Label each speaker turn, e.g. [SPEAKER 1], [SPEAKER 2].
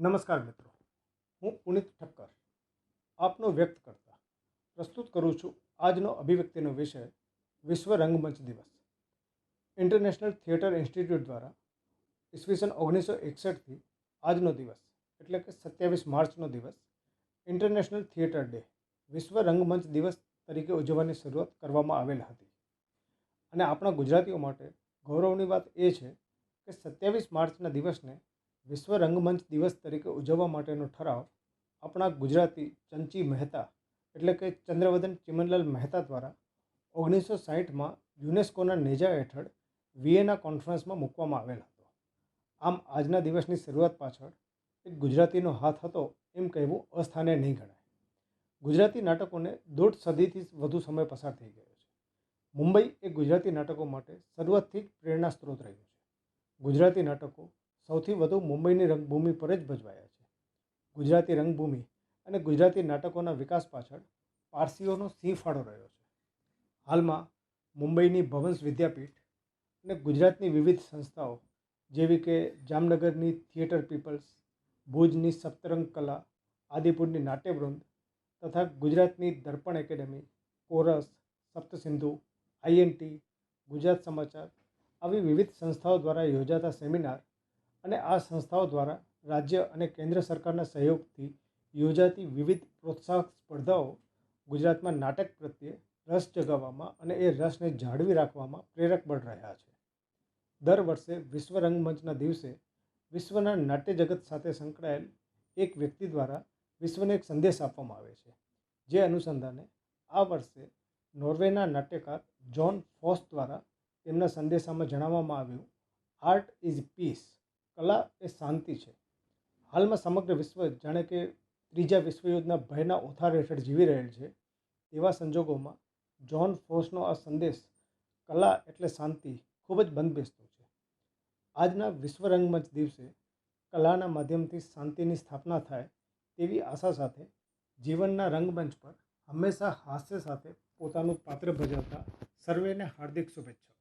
[SPEAKER 1] નમસ્કાર મિત્રો. હું પુનિત ઠક્કર, આપનો વ્યક્ત કરતા પ્રસ્તુત કરું છું આજનો અભિવ્યક્તિનો વિષય વિશ્વ રંગમંચ દિવસ. ઇન્ટરનેશનલ થિયેટર ઇન્સ્ટિટ્યૂટ દ્વારા ઈસવીસન ઓગણીસો એકસઠથી આજનો દિવસ, એટલે કે સત્યાવીસ માર્ચનો દિવસ ઇન્ટરનેશનલ થિયેટર ડે વિશ્વ રંગમંચ દિવસ તરીકે ઉજવવાની શરૂઆત કરવામાં આવેલ હતી. અને આપણા ગુજરાતીઓ માટે ગૌરવની વાત એ છે કે સત્યાવીસ માર્ચના દિવસને વિશ્વ રંગમંચ દિવસ તરીકે ઉજવવા માટેનો ઠરાવ આપણા ગુજરાતી ચંચી મહેતા એટલે કે ચંદ્રવદન ચિમનલાલ મહેતા દ્વારા ઓગણીસો સાહીઠમાં યુનેસ્કોના નેજા હેઠળ વિયેના કોન્ફરન્સમાં મૂકવામાં આવેલ હતો. આમ આજના દિવસની શરૂઆત પાછળ એક ગુજરાતીનો હાથ હતો એમ કહેવું અસ્થાને નહીં ગણાય. ગુજરાતી નાટકોને દોઢ સદીથી વધુ સમય પસાર થઈ ગયો છે. મુંબઈ એ ગુજરાતી નાટકો માટે શરૂઆતથી જ પ્રેરણા સ્ત્રોત રહ્યું છે. ગુજરાતી નાટકો સૌથી વધુ મુંબઈની રંગભૂમિ પર જ ભજવાયા છે. ગુજરાતી રંગભૂમિ અને ગુજરાતી નાટકોના વિકાસ પાછળ પારસીઓનો સિંહ ફાળો રહ્યો છે. હાલમાં મુંબઈની ભવંસ વિદ્યાપીઠ અને ગુજરાતની વિવિધ સંસ્થાઓ જેવી કે જામનગરની થિયેટર પીપલ્સ, ભુજની સપ્તરંગ કલા, આદિપુરની નાટ્યવૃંદ તથા ગુજરાતની Darpana academy, chorus, Saptasindhu, INT, Gujarat Samachar આવી વિવિધ સંસ્થાઓ દ્વારા યોજાતા સેમિનાર અને આ સંસ્થાઓ દ્વારા રાજ્ય અને કેન્દ્ર સરકારના સહયોગથી યોજાતી વિવિધ પ્રોત્સાહક સ્પર્ધાઓ ગુજરાતમાં નાટક પ્રત્યે રસ જગાવવામાં અને એ રસને જાળવી રાખવામાં પ્રેરક બળ રહ્યા છે. દર વર્ષે વિશ્વ રંગમંચના દિવસે વિશ્વના નાટ્ય જગત સાથે સંકળાયેલ એક વ્યક્તિ દ્વારા વિશ્વને એક સંદેશ આપવામાં આવે છે, જે અનુસંધાને આ વર્ષે નોર્વેના નાટ્યકાર જ્હોન ફોસ દ્વારા તેમના સંદેશામાં જણાવવામાં આવ્યું આર્ટ ઇઝ પીસ કલા એ શાંતિ છે. હાલમાં સમગ્ર વિશ્વ જાણે કે ત્રીજા વિશ્વયુદ્ધના ભયના ઓથાર હેઠળ જીવી રહેલ છે. તેવા સંજોગોમાં જ્હોન ફોર્સનો આ સંદેશ કલા એટલે શાંતિ ખૂબ જ બંધબેસતો છે. આજના વિશ્વ રંગમંચ દિવસે કલાના માધ્યમથી શાંતિની સ્થાપના થાય તેવી આશા સાથે જીવનના રંગમંચ પર હંમેશા હાસ્ય સાથે પોતાનું પાત્ર ભજવતા સર્વેને હાર્દિક શુભેચ્છા